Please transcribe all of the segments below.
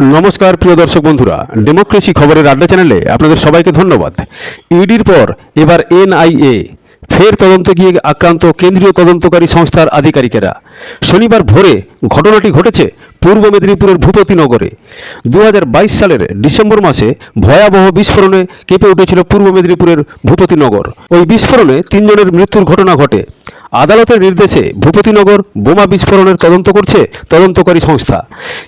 নমস্কার, প্রিয় দর্শক বন্ধুরা। ডেমোক্রেসি খবরের আড্ডা চ্যানেলে আপনাদের সবাইকে ধন্যবাদ। ইডির পর এবার এনআইএ ফের তদন্তে গিয়ে আক্রান্ত কেন্দ্রীয় তদন্তকারী সংস্থার আধিকারিকেরা। শনিবার ভোরে ঘটনাটি ঘটেছে পূর্ব মেদিনীপুরের ভূপতিনগরে দু হাজার বাইশ সালের ডিসেম্বর মাসে ভয়াবহ বিস্ফোরণে কেঁপে উঠেছিল পূর্ব মেদিনীপুরের ভূপতিনগর ওই বিস্ফোরণে তিনজনের মৃত্যুর ঘটনা ঘটে। আদালতের নির্দেশে ভূপতিনগর বোমা বিস্ফোরণের তদন্ত করছে তদন্তকারী সংস্থা।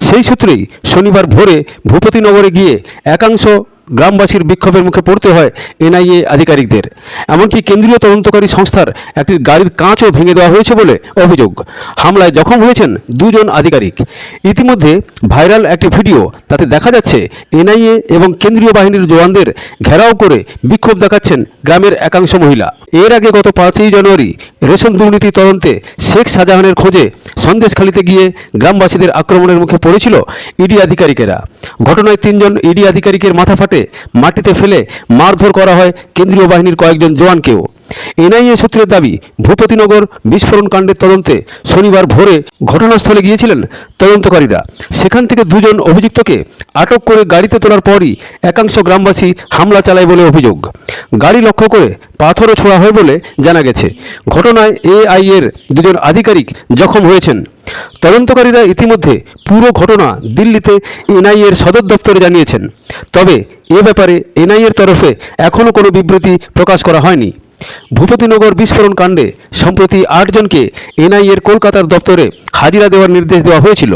সেই সূত্রেই শনিবার ভোরে ভূপতিনগরে গিয়ে একাংশ গ্রামবাসীর বিক্ষোভের মুখে পড়তে হয় এনআইএ আধিকারিকদের। এমনকি কেন্দ্রীয় তদন্তকারী সংস্থার একটি গাড়ির কাঁচও ভেঙে দেওয়া হয়েছে বলে অভিযোগ। হামলায় জখম হয়েছেন দুজন আধিকারিক। ইতিমধ্যে ভাইরাল একটি ভিডিও তাতে দেখা যাচ্ছে এনআইএ এবং কেন্দ্রীয় বাহিনীর জওয়ানদের ঘেরাও করে বিক্ষোভ দেখাচ্ছেন গ্রামের একাংশ মহিলা। এর আগে গত পাঁচই জানুয়ারি রেশন দুর্নীতি তদন্তে শেখ শাহজাহানের খোঁজে সন্দেশখালিতে গিয়ে গ্রামবাসীদের আক্রমণের মুখে পড়েছিল ইডি আধিকারিকেরা। ঘটনায় তিনজন ইডি আধিকারিকের মাথা ফাটে মাটিতে ফেলে মারধর করা হয় কেন্দ্রীয় বাহিনীর কয়েকজন জওয়ানকেও। এনআইএ সূত্রের দাবি ভূপতিনগর বিস্ফোরণ কাণ্ডের তদন্তে শনিবার ভোরে ঘটনাস্থলে গিয়েছিলেন তদন্তকারীরা। সেখান থেকে দুজন অভিযুক্তকে আটক করে গাড়িতে তোলার পরই একাংশ গ্রামবাসী হামলা চালায় বলে অভিযোগ। গাড়ি লক্ষ্য করে পাথরও ছোড়া হয় বলে জানা গেছে। ঘটনায় এআই এর দুজন আধিকারিক জখম হয়েছেন। তদন্তকারীরা ইতিমধ্যে পুরো ঘটনা দিল্লিতে এনআইএর সদর দপ্তরে জানিয়েছেন। তবে এ ব্যাপারে এনআইএর তরফে এখনও কোনো বিবৃতি প্রকাশ করা হয়নি। ভূপতিনগর বিস্ফোরণ কাণ্ডে সম্প্রতি আটজনকে এনআইএর কলকাতার দপ্তরে হাজিরা দেওয়ার নির্দেশ দেওয়া হয়েছিল।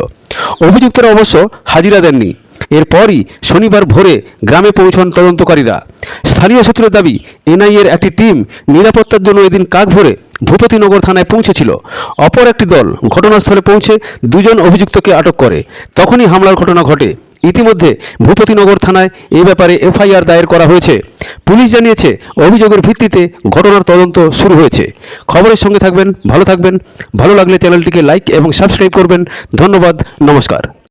অভিযুক্তরা অবশ্য হাজিরা দেননি। এরপরই শনিবার ভোরে গ্রামে পৌঁছন তদন্তকারীরা। স্থানীয় সূত্রের দাবি এনআইএর একটি টিম নিরাপত্তার জন্য এদিন কাক ভরে ভূপতিনগর থানায় পৌঁছেছিল। অপর একটি দল ঘটনাস্থলে পৌঁছে দুজন অভিযুক্তকে আটক করে। তখনই হামলার ঘটনা ঘটে। ইতিমধ্যে ভূপতিনগর থানায় এ ব্যাপারে এফআইআর দায়ের করা হয়েছে। পুলিশ জানিয়েছে, অভিযোগের ভিত্তিতে ঘটনার তদন্ত শুরু হয়েছে। খবরের সঙ্গে থাকবেন, ভালো থাকবেন। ভালো লাগলে চ্যানেলটিকে লাইক এবং সাবস্ক্রাইব করবেন। ধন্যবাদ, নমস্কার।